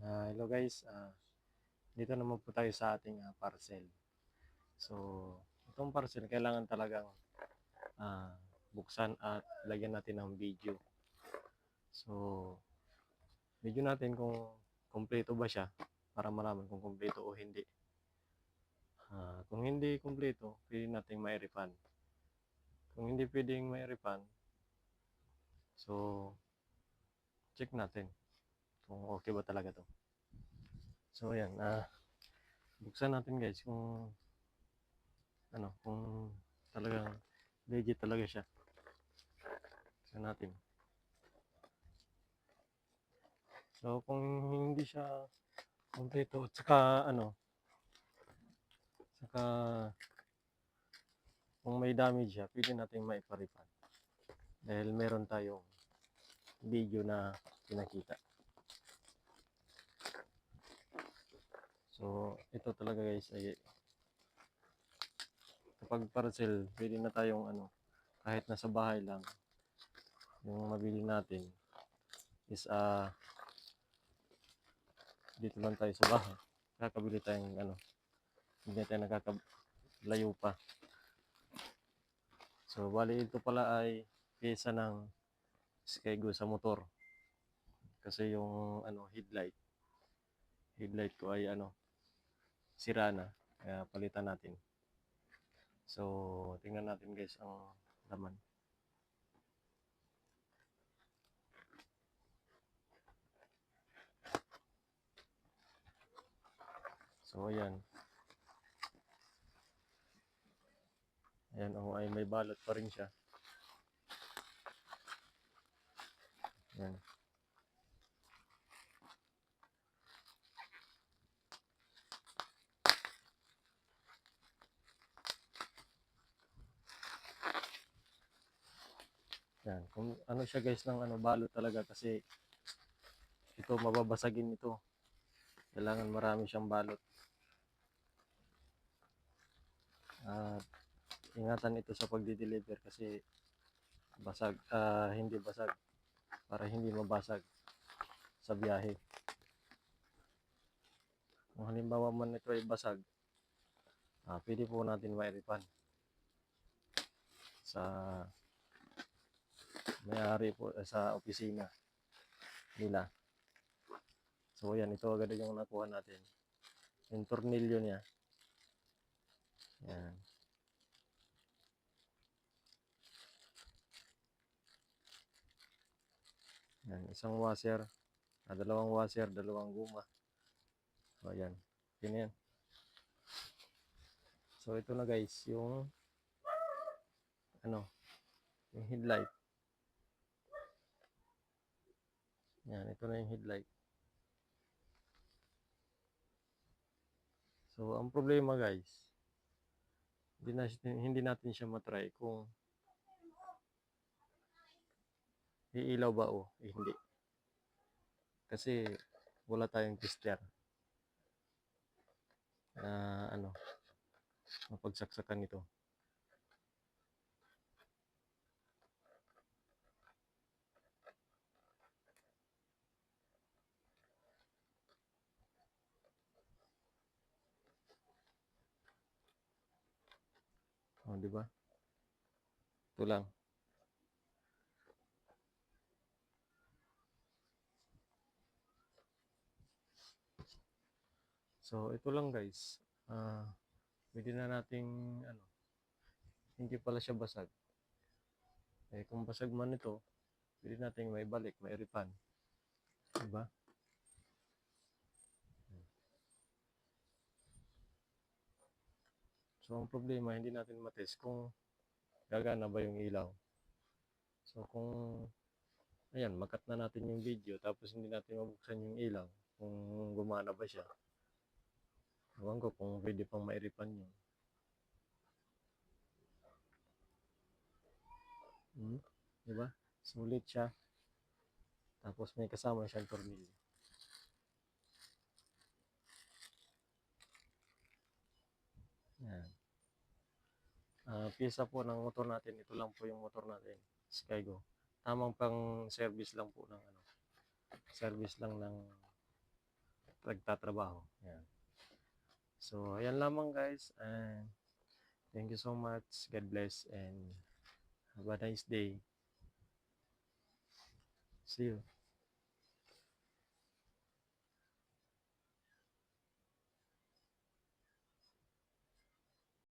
Ah, hello guys, ah, dito naman po tayo sa ating ah, parcel. So, itong parcel kailangan talagang ah, buksan at lagyan natin ng video. So, video natin kung kompleto ba siya para malaman kung kompleto o hindi. Ah, kung hindi kompleto, pwede nating mai-refund. Kung hindi pwedeng mai-refund, so check natin kung okay ba talaga to. So ayan, ah buksan natin guys kung ano, kung talagang legit talaga siya. Buksan natin. So kung hindi siya kompleto at saka ano, saka kung may damage siya, pwede natin maipa-refund. Dahil meron tayong video na pinakita. So, ito talaga guys ay kapag parcel, pwede na tayong ano, kahit nasa bahay lang, yung mabili natin is ah dito lang tayo sa bahay. Kakabili tayong ano, hindi tayo nakakalayo pa. So, bali ito pala ay pyesa ng Skygo sa motor. Kasi yung ano headlight headlight ko ay ano sira na kaya palitan natin. So, tingnan natin guys ang laman. So, ayan. Ayan, oh, ay may balot pa rin siya. Ayan. Yan, kung ano siya guys ng ano balot talaga kasi ito mababasagin ito. Kailangan marami siyang balot. At ingatan ito sa pagdi-deliver kasi basag ah, hindi basag para hindi mabasag sa biyahe. Kung halimbawa man ito ay basag, ah, pwede po natin ma-refund sa may-ari po eh, sa opisina nila. So yan, ito agad yung nakuha natin. Yung tornilyo niya. Yan. Yan, isang washer, ah, dalawang washer, dalawang guma. So ayan, yun yan. So ito na guys, yung ano, yung headlight. Yan, ito na yung headlight. So, ang problema guys, hindi, na, hindi natin siya matry kung iilaw ba o eh, hindi. Kasi wala tayong tester na ano, mapagsaksakan ito. Oh, di ba? Ito lang. So, ito lang guys. Ah, pwede na nating ano, hindi pala siya basag. Eh, kung basag man ito, pwede nating may balik, may refund. Diba? So, ang problema, hindi natin matest kung gagana ba yung ilaw. So, kung, ayan, makat na natin yung video, tapos hindi natin mabuksan yung ilaw, kung gumana ba siya. Ewan ko kung pwede pang mairipan yun. Hmm? Diba? Sulit siya. Tapos may kasama siyang tornilyo. Yan. Ah, uh, pyesa po ng motor natin. Ito lang po yung motor natin. Skygo. Tamang pang service lang po ng ano. Service lang ng nagtatrabaho. Yan. So, ayan lamang guys. And thank you so much. God bless and have a nice day. See you.